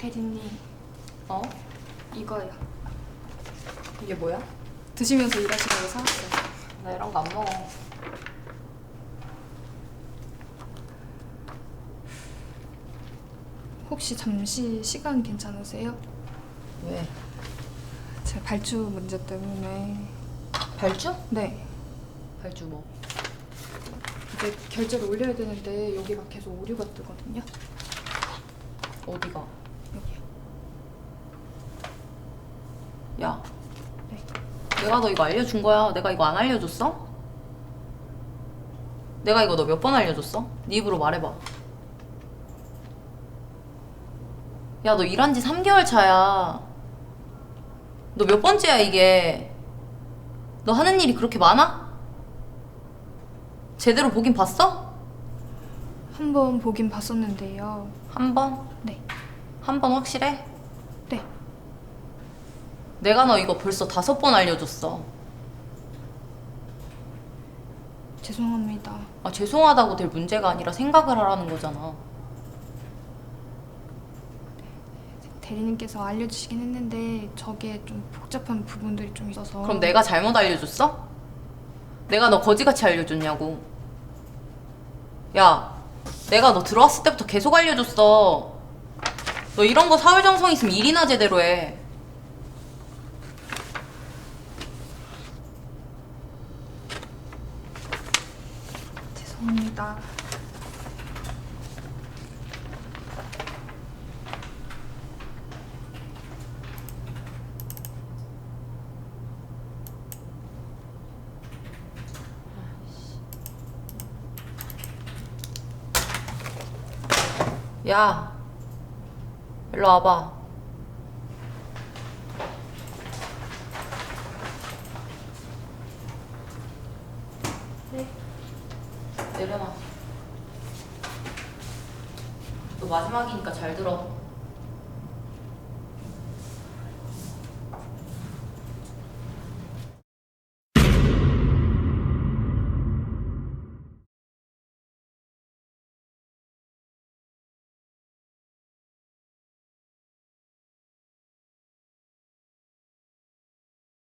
대리님 어? 이거요. 이게 뭐야? 드시면서 일하시라고 사왔어요. 나 이런 거 안 먹어. 혹시 잠시 시간 괜찮으세요? 왜? 제 발주 문제 때문에 발주? 네 발주 뭐? 이제 결제를 올려야 되는데 여기가 계속 오류가 뜨거든요. 어디가? 여기요. 야, 네. 내가 너 이거 알려준 거야. 내가 이거 안 알려줬어? 내가 이거 너 몇 번 알려줬어? 네 입으로 말해봐. 야, 너 일한 지 3개월 차야. 너 몇 번째야, 이게? 너 하는 일이 그렇게 많아? 제대로 보긴 봤어? 한 번 보긴 봤었는데요. 한 번? 네. 한 번 확실해? 네. 내가 너 이거 벌써 다섯 번 알려줬어. 죄송합니다. 아, 죄송하다고 될 문제가 아니라 생각을 하라는 거잖아. 대리님께서 알려주시긴 했는데 저게 좀 복잡한 부분들이 좀 있어서 그럼 내가 잘못 알려줬어? 내가 너 거지같이 알려줬냐고. 야, 내가 너 들어왔을 때부터 계속 알려줬어. 너 이런 거 사회 정성 있으면 일이나 제대로 해. 죄송합니다. 야, 일로 와봐. 네. 내려놔. 너 마지막이니까 잘 들어.